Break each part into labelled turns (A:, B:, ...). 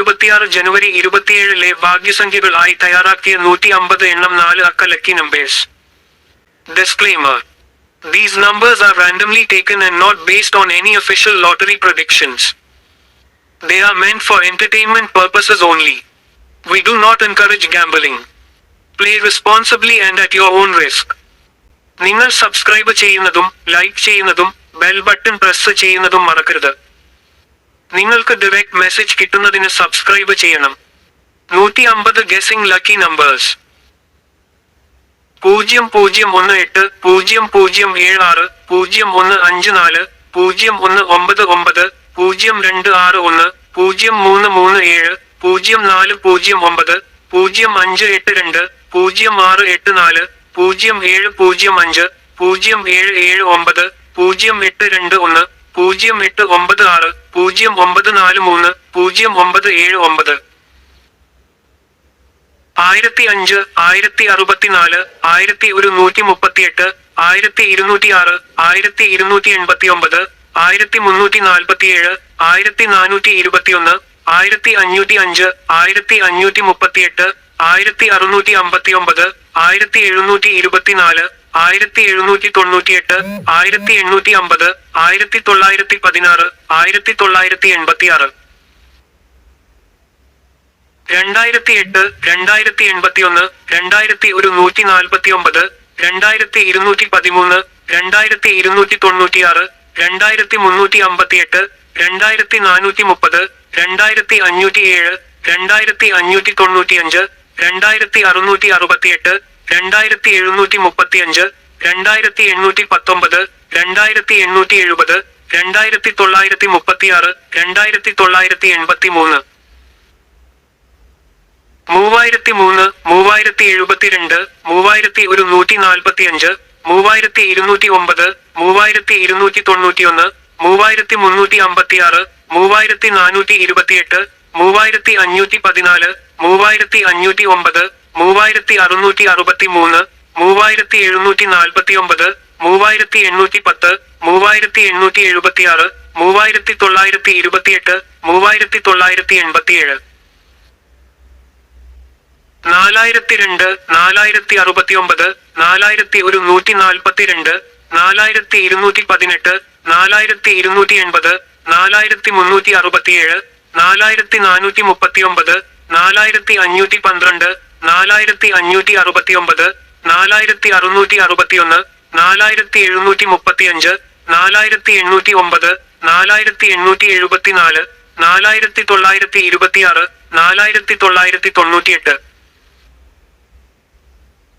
A: ഇരുപത്തിയാറ് ജനുവരി ഇരുപത്തിയേഴിലെ ഭാഗ്യസംഖ്യകൾ ആയി തയ്യാറാക്കിയ നൂറ്റി അമ്പത് എണ്ണം നാല് അക്ക lucky numbers Disclaimer. These numbers are randomly taken and not based on any official lottery predictions. They are meant for entertainment purposes only. We do not encourage gambling. Play responsibly and at your own risk. നിങ്ങൾ subscribe ചെയ്യുന്നതും like ചെയ്യുന്നതും bell button press ചെയ്യുന്നതും മറക്കരുത് നിങ്ങൾക്ക് direct message കിട്ടുന്നതിന് subscribe ചെയ്യണം. നൂറ്റി അമ്പത് ഗെസിംഗ് ലക്കി നമ്പേഴ്സ്. പൂജ്യം പൂജ്യം ഒന്ന് എട്ട് പൂജ്യം പൂജ്യം ഏഴ് ആറ് പൂജ്യം ഒന്ന് അഞ്ച് നാല് പൂജ്യം ഒന്ന് ഒമ്പത് ഒമ്പത് പൂജ്യം രണ്ട് ആറ് ഒന്ന് പൂജ്യം മൂന്ന് മൂന്ന് ഏഴ് പൂജ്യം നാല് പൂജ്യം ഒമ്പത് പൂജ്യം അഞ്ച് എട്ട് രണ്ട് പൂജ്യം ആറ് എട്ട് നാല് പൂജ്യം ഏഴ് പൂജ്യം അഞ്ച് പൂജ്യം ഏഴ് ഏഴ് ഒമ്പത് പൂജ്യം എട്ട് രണ്ട് ഒന്ന് പൂജ്യം എട്ട് ഒമ്പത് ആറ് പൂജ്യം ഒമ്പത് നാല് മൂന്ന് പൂജ്യം ഒമ്പത് ഏഴ് ഒമ്പത്. ആയിരത്തി അഞ്ച് ആയിരത്തി അറുപത്തിനാല് ആയിരത്തി ഒരു നൂറ്റി മുപ്പത്തിയെട്ട് ആയിരത്തി ഇരുന്നൂറ്റി ആറ് ആയിരത്തി ഇരുന്നൂറ്റി എൺപത്തി ഒമ്പത് ആയിരത്തി മുന്നൂറ്റി നാൽപ്പത്തിയേഴ് ആയിരത്തി നാനൂറ്റി ഇരുപത്തിയൊന്ന് ആയിരത്തി അഞ്ഞൂറ്റി അഞ്ച് ആയിരത്തി അഞ്ഞൂറ്റി മുപ്പത്തിയെട്ട് ആയിരത്തി അറുന്നൂറ്റി അമ്പത്തി ഒമ്പത് ആയിരത്തി എഴുന്നൂറ്റി ഇരുപത്തിനാല് ആയിരത്തി എഴുന്നൂറ്റി തൊണ്ണൂറ്റിയെട്ട് ആയിരത്തി എണ്ണൂറ്റി അമ്പത് ആയിരത്തി തൊള്ളായിരത്തി പതിനാറ് ആയിരത്തി തൊള്ളായിരത്തി എൺപത്തിയാറ്. രണ്ടായിരത്തി എട്ട് രണ്ടായിരത്തി എൺപത്തി ഒന്ന് രണ്ടായിരത്തി ഒരു നൂറ്റി നാൽപ്പത്തി ഒമ്പത് രണ്ടായിരത്തി ഇരുന്നൂറ്റി പതിമൂന്ന് രണ്ടായിരത്തി ഇരുന്നൂറ്റി തൊണ്ണൂറ്റിയാറ് രണ്ടായിരത്തി മുന്നൂറ്റി അമ്പത്തിയെട്ട് രണ്ടായിരത്തി നാനൂറ്റി മുപ്പത് രണ്ടായിരത്തി അഞ്ഞൂറ്റി ഏഴ് രണ്ടായിരത്തി അഞ്ഞൂറ്റി തൊണ്ണൂറ്റിയഞ്ച് രണ്ടായിരത്തി അറുന്നൂറ്റി അറുപത്തിയെട്ട് രണ്ടായിരത്തി എഴുന്നൂറ്റി മുപ്പത്തിയഞ്ച് രണ്ടായിരത്തി എണ്ണൂറ്റി പത്തൊമ്പത് രണ്ടായിരത്തി എണ്ണൂറ്റി എഴുപത് രണ്ടായിരത്തി തൊള്ളായിരത്തി മുപ്പത്തിയാറ് രണ്ടായിരത്തി തൊള്ളായിരത്തി എൺപത്തി മൂന്ന് മൂവായിരത്തി മൂന്ന് മൂവായിരത്തി എഴുപത്തിരണ്ട് മൂവായിരത്തി ഒരു നൂറ്റി നാൽപ്പത്തി അഞ്ച് മൂവായിരത്തി ഇരുന്നൂറ്റി ഒമ്പത് മൂവായിരത്തി ഇരുന്നൂറ്റി തൊണ്ണൂറ്റിയൊന്ന് മൂവായിരത്തി മുന്നൂറ്റി അമ്പത്തിയാറ് മൂവായിരത്തി നാനൂറ്റി ഇരുപത്തിയെട്ട് മൂവായിരത്തി അഞ്ഞൂറ്റി പതിനാല് മൂവായിരത്തി അഞ്ഞൂറ്റി ഒമ്പത് മൂവായിരത്തി അറുന്നൂറ്റി അറുപത്തി മൂന്ന് മൂവായിരത്തി എഴുന്നൂറ്റി നാൽപ്പത്തി ഒമ്പത് മൂവായിരത്തി എണ്ണൂറ്റി പത്ത് മൂവായിരത്തി എണ്ണൂറ്റി എഴുപത്തി ആറ് മൂവായിരത്തി തൊള്ളായിരത്തി ഇരുപത്തിയെട്ട് മൂവായിരത്തി തൊള്ളായിരത്തി എൺപത്തിയേഴ് നാലായിരത്തി രണ്ട് നാലായിരത്തി അറുപത്തി ഒമ്പത് നാലായിരത്തി ഒരു നൂറ്റി നാൽപ്പത്തി രണ്ട് നാലായിരത്തി ഇരുന്നൂറ്റി പതിനെട്ട് നാലായിരത്തി ഇരുന്നൂറ്റി എൺപത് നാലായിരത്തി മുന്നൂറ്റി അറുപത്തിയേഴ് നാലായിരത്തി നാനൂറ്റി മുപ്പത്തി ഒമ്പത് നാലായിരത്തി അഞ്ഞൂറ്റി പന്ത്രണ്ട് നാലായിരത്തി അഞ്ഞൂറ്റി അറുപത്തി ഒമ്പത് നാലായിരത്തി അറുന്നൂറ്റി അറുപത്തിയൊന്ന് നാലായിരത്തി എഴുന്നൂറ്റി മുപ്പത്തിയഞ്ച് നാലായിരത്തി എണ്ണൂറ്റി ഒമ്പത് നാലായിരത്തി എണ്ണൂറ്റി എഴുപത്തിനാല് നാലായിരത്തി തൊള്ളായിരത്തി ഇരുപത്തിയാറ് നാലായിരത്തി തൊള്ളായിരത്തി തൊണ്ണൂറ്റിയെട്ട്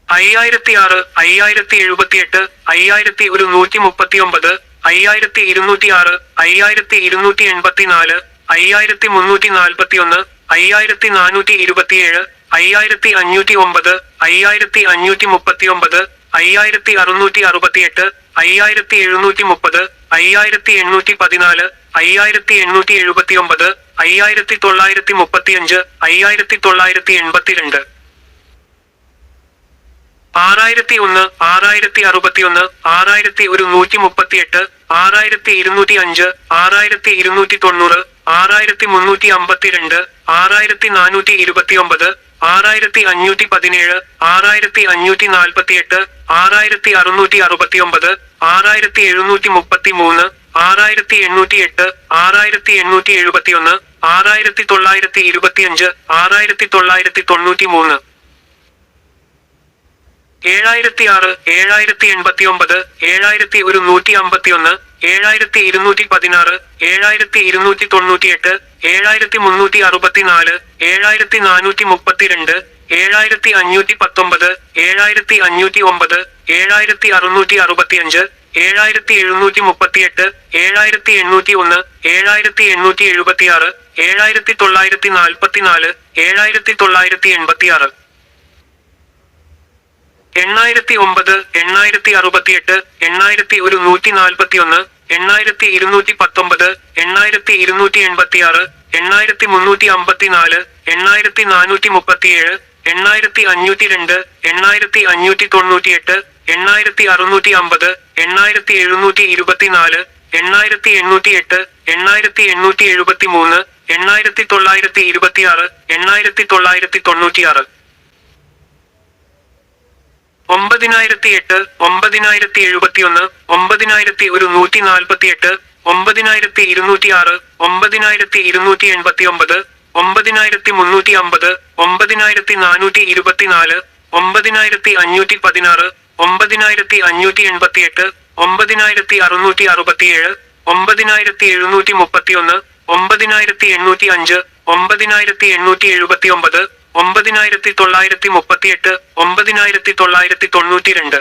A: അയ്യായിരത്തി ആറ് അയ്യായിരത്തി എഴുപത്തിയെട്ട് അയ്യായിരത്തി ഒരു നൂറ്റി മുപ്പത്തി ഒമ്പത് അയ്യായിരത്തി ഇരുന്നൂറ്റി ആറ് അയ്യായിരത്തി ഇരുന്നൂറ്റി എൺപത്തിനാല് അയ്യായിരത്തി മുന്നൂറ്റി നാൽപ്പത്തി ഒന്ന് അയ്യായിരത്തി നാനൂറ്റി ഇരുപത്തിയേഴ് അയ്യായിരത്തി അഞ്ഞൂറ്റി ഒമ്പത് അയ്യായിരത്തി അഞ്ഞൂറ്റി മുപ്പത്തി ഒമ്പത് അയ്യായിരത്തി അറുന്നൂറ്റി അറുപത്തിയെട്ട് അയ്യായിരത്തി എഴുന്നൂറ്റി മുപ്പത് അയ്യായിരത്തി എണ്ണൂറ്റി പതിനാല് അയ്യായിരത്തി എണ്ണൂറ്റി എഴുപത്തി ഒമ്പത് അയ്യായിരത്തി തൊള്ളായിരത്തി മുപ്പത്തിയഞ്ച് അയ്യായിരത്തി തൊള്ളായിരത്തി എൺപത്തിരണ്ട് ആറായിരത്തി ഒന്ന് ആറായിരത്തി അറുപത്തിയൊന്ന് ആറായിരത്തി ഒരു നൂറ്റി മുപ്പത്തിയെട്ട് ആറായിരത്തി ഇരുന്നൂറ്റി അഞ്ച് ആറായിരത്തി ഇരുന്നൂറ്റി തൊണ്ണൂറ് ആറായിരത്തി മുന്നൂറ്റി അമ്പത്തിരണ്ട് ആറായിരത്തി നാനൂറ്റി ഇരുപത്തിയൊമ്പത് ആറായിരത്തി അഞ്ഞൂറ്റി പതിനേഴ് ആറായിരത്തി അഞ്ഞൂറ്റി നാൽപ്പത്തിയെട്ട് ആറായിരത്തി അറുന്നൂറ്റി അറുപത്തിയൊമ്പത് ആറായിരത്തി എഴുന്നൂറ്റി മുപ്പത്തി മൂന്ന് ആറായിരത്തി എണ്ണൂറ്റി എട്ട് ആറായിരത്തി എണ്ണൂറ്റി എഴുപത്തിയൊന്ന് ആറായിരത്തി തൊള്ളായിരത്തി ഇരുപത്തിയഞ്ച് ആറായിരത്തി തൊള്ളായിരത്തി തൊണ്ണൂറ്റി മൂന്ന് ഏഴായിരത്തി ആറ് ഏഴായിരത്തി എൺപത്തി ഒമ്പത് ഏഴായിരത്തി ഒരു നൂറ്റി അമ്പത്തി ഒന്ന് ഏഴായിരത്തി ഇരുന്നൂറ്റി പതിനാറ് ഏഴായിരത്തി ഇരുന്നൂറ്റി തൊണ്ണൂറ്റിയെട്ട് ഏഴായിരത്തി മുന്നൂറ്റി അറുപത്തിനാല് ഏഴായിരത്തി നാനൂറ്റി മുപ്പത്തിരണ്ട് ഏഴായിരത്തി അഞ്ഞൂറ്റി പത്തൊമ്പത് ഏഴായിരത്തി അഞ്ഞൂറ്റി ഒമ്പത് ഏഴായിരത്തി അറുന്നൂറ്റി അറുപത്തിയഞ്ച് ഏഴായിരത്തി എഴുന്നൂറ്റി മുപ്പത്തിയെട്ട് ഏഴായിരത്തി എണ്ണൂറ്റി ഒന്ന് ഏഴായിരത്തി എണ്ണൂറ്റി എഴുപത്തിയാറ് ഏഴായിരത്തി തൊള്ളായിരത്തി നാൽപ്പത്തിനാല് ഏഴായിരത്തി തൊള്ളായിരത്തി എൺപത്തിയാറ് എണ്ണായിരത്തി ഒമ്പത് എണ്ണായിരത്തി അറുപത്തിയെട്ട് എണ്ണായിരത്തി ഒരു നൂറ്റി നാൽപ്പത്തി ഒന്ന് എണ്ണായിരത്തി ഇരുന്നൂറ്റി പത്തൊമ്പത് എണ്ണായിരത്തി ഇരുന്നൂറ്റി എൺപത്തിയാറ് എണ്ണായിരത്തി മുന്നൂറ്റി അമ്പത്തിനാല് എണ്ണായിരത്തി നാനൂറ്റി മുപ്പത്തിയേഴ് എണ്ണായിരത്തി അഞ്ഞൂറ്റി രണ്ട് എണ്ണായിരത്തി അഞ്ഞൂറ്റി തൊണ്ണൂറ്റിയെട്ട് എണ്ണായിരത്തി അറുന്നൂറ്റി അമ്പത് എണ്ണായിരത്തി എഴുന്നൂറ്റി ഇരുപത്തിനാല് എണ്ണായിരത്തി എണ്ണൂറ്റി എട്ട് എണ്ണായിരത്തി എണ്ണൂറ്റി എഴുപത്തി മൂന്ന് എണ്ണായിരത്തി തൊള്ളായിരത്തി ഇരുപത്തിയാറ് എണ്ണായിരത്തി തൊള്ളായിരത്തി തൊണ്ണൂറ്റിയാറ് ഒമ്പതിനായിരത്തി എട്ട് ഒമ്പതിനായിരത്തി എഴുപത്തിയൊന്ന് ഒമ്പതിനായിരത്തി ഒരു നൂറ്റി നാൽപ്പത്തിയെട്ട് ഒമ്പതിനായിരത്തി ഇരുന്നൂറ്റി ആറ് ഒമ്പതിനായിരത്തി ഇരുന്നൂറ്റി എൺപത്തി ഒമ്പത് ഒമ്പതിനായിരത്തി മുന്നൂറ്റി അമ്പത് ഒമ്പതിനായിരത്തി നാനൂറ്റി ഇരുപത്തിനാല് ഒമ്പതിനായിരത്തി അഞ്ഞൂറ്റി പതിനാറ് ഒമ്പതിനായിരത്തി അഞ്ഞൂറ്റി എൺപത്തിയെട്ട് ഒമ്പതിനായിരത്തി അറുന്നൂറ്റി അറുപത്തിയേഴ് ഒമ്പതിനായിരത്തി എഴുന്നൂറ്റി മുപ്പത്തിയൊന്ന് ഒമ്പതിനായിരത്തി എണ്ണൂറ്റി അഞ്ച് ഒമ്പതിനായിരത്തി എണ്ണൂറ്റി എഴുപത്തി ഒമ്പത് ഒമ്പതിനായിരത്തി തൊള്ളായിരത്തി മുപ്പത്തിയെട്ട് ഒമ്പതിനായിരത്തി തൊള്ളായിരത്തി തൊണ്ണൂറ്റി രണ്ട്